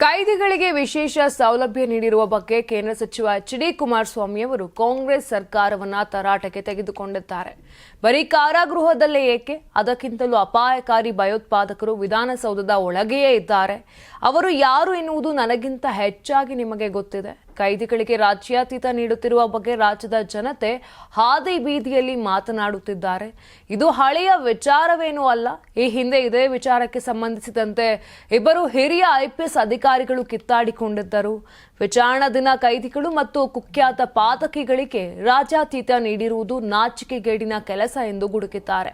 ಕೈದಿಗಳಿಗೆ ವಿಶೇಷ ಸೌಲಭ್ಯ ನೀಡಿರುವ ಬಗ್ಗೆ ಕೇಂದ್ರ ಸಚಿವ ಎಚ್ ಡಿ ಕುಮಾರಸ್ವಾಮಿಯವರು ಕಾಂಗ್ರೆಸ್ ಸರ್ಕಾರವನ್ನ ತರಾಟೆಗೆ ತೆಗೆದುಕೊಂಡಿದ್ದಾರೆ. ಬರೀ ಕಾರಾಗೃಹದಲ್ಲೇ ಏಕೆ? ಅದಕ್ಕಿಂತಲೂ ಅಪಾಯಕಾರಿ ಭಯೋತ್ಪಾದಕರು ವಿಧಾನಸೌಧದ ಒಳಗೆಯೇ ಇದ್ದಾರೆ. ಅವರು ಯಾರು ಎನ್ನುವುದು ನನಗಿಂತ ಹೆಚ್ಚಾಗಿ ನಿಮಗೆ ಗೊತ್ತಿದೆ. ಕೈದಿಗಳಿಗೆ ರಾಜ್ಯಾತೀತ ನೀಡುತ್ತಿರುವ ಬಗ್ಗೆ ರಾಜ್ಯದ ಜನತೆ ಹಾದಿ ಬೀದಿಯಲ್ಲಿ ಮಾತನಾಡುತ್ತಿದ್ದಾರೆ. ಇದು ಹಳೆಯ ವಿಚಾರವೇನೂ ಅಲ್ಲ. ಈ ಹಿಂದೆ ಇದೇ ವಿಚಾರಕ್ಕೆ ಸಂಬಂಧಿಸಿದಂತೆ ಇಬ್ಬರು ಹಿರಿಯ ಐಪಿಎಸ್ ಅಧಿಕಾರಿಗಳು ಕಿತ್ತಾಡಿಕೊಂಡಿದ್ದರು. ವಿಚಾರಣಾ ದಿನ ಕೈದಿಗಳು ಮತ್ತು ಕುಖ್ಯಾತ ಪಾತಕಿಗಳಿಗೆ ರಾಜ್ಯಾತೀತ ನೀಡಿರುವುದು ನಾಚಿಕೆಗೇಡಿನ ಕೆಲಸ ಎಂದು ಗುಡುಕಿದ್ದಾರೆ.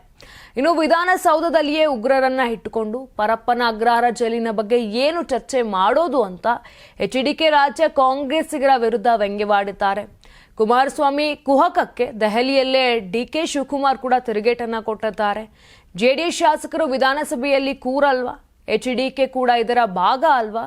ಇನ್ನು ವಿಧಾನಸೌಧದಲ್ಲಿಯೇ ಉಗ್ರರನ್ನ ಇಟ್ಟುಕೊಂಡು ಪರಪ್ಪನ ಅಗ್ರಹಾರ ಜೈಲಿನ ಬಗ್ಗೆ ಏನು ಚರ್ಚೆ ಮಾಡೋದು ಅಂತ ಎಚ್ಡಿಕೆ ರಾಜ್ಯ ಕಾಂಗ್ರೆಸ್ಸಿಗರ ವಿರುದ್ಧ ವ್ಯಂಗ್ಯವಾಡಿದ್ದಾರೆ ಕುಮಾರಸ್ವಾಮಿ ಕುಹಕಕ್ಕೆ ದೆಹಲಿಯಲ್ಲೇ ಡಿಕೆ ಶಿವಕುಮಾರ್ ಕೂಡ ತಿರುಗೇಟನ್ನು ಕೊಟ್ಟಿದ್ದಾರೆ. ಜೆಡಿಎಸ್ ಶಾಸಕರು ವಿಧಾನಸಭೆಯಲ್ಲಿ ಕೂರಲ್ವಾ? ಎಚ್ ಡಿ ಕೆ ಕೂಡ ಇದರ ಭಾಗ ಅಲ್ವಾ?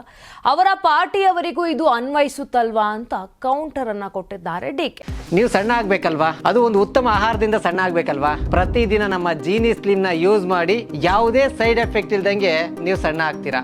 ಅವರ ಪಾರ್ಟಿಯವರಿಗೂ ಇದು ಅನ್ವಯಿಸುತ್ತಲ್ವಾ ಅಂತ ಕೌಂಟರ್ ಅನ್ನ ಕೊಟ್ಟಿದ್ದಾರೆ ಡಿ ಕೆ ನೀವು ಸಣ್ಣ ಆಗ್ಬೇಕಲ್ವಾ? ಅದು ಒಂದು ಉತ್ತಮ ಆಹಾರದಿಂದ ಸಣ್ಣ ಆಗ್ಬೇಕಲ್ವಾ? ಪ್ರತಿದಿನ ನಮ್ಮ ಜೀನಿ ಸ್ಲಿಮ್ನ ಯೂಸ್ ಮಾಡಿ ಯಾವುದೇ ಸೈಡ್ ಎಫೆಕ್ಟ್ ಇಲ್ದಂಗೆ ನೀವು ಸಣ್ಣ ಆಗ್ತೀರಾ?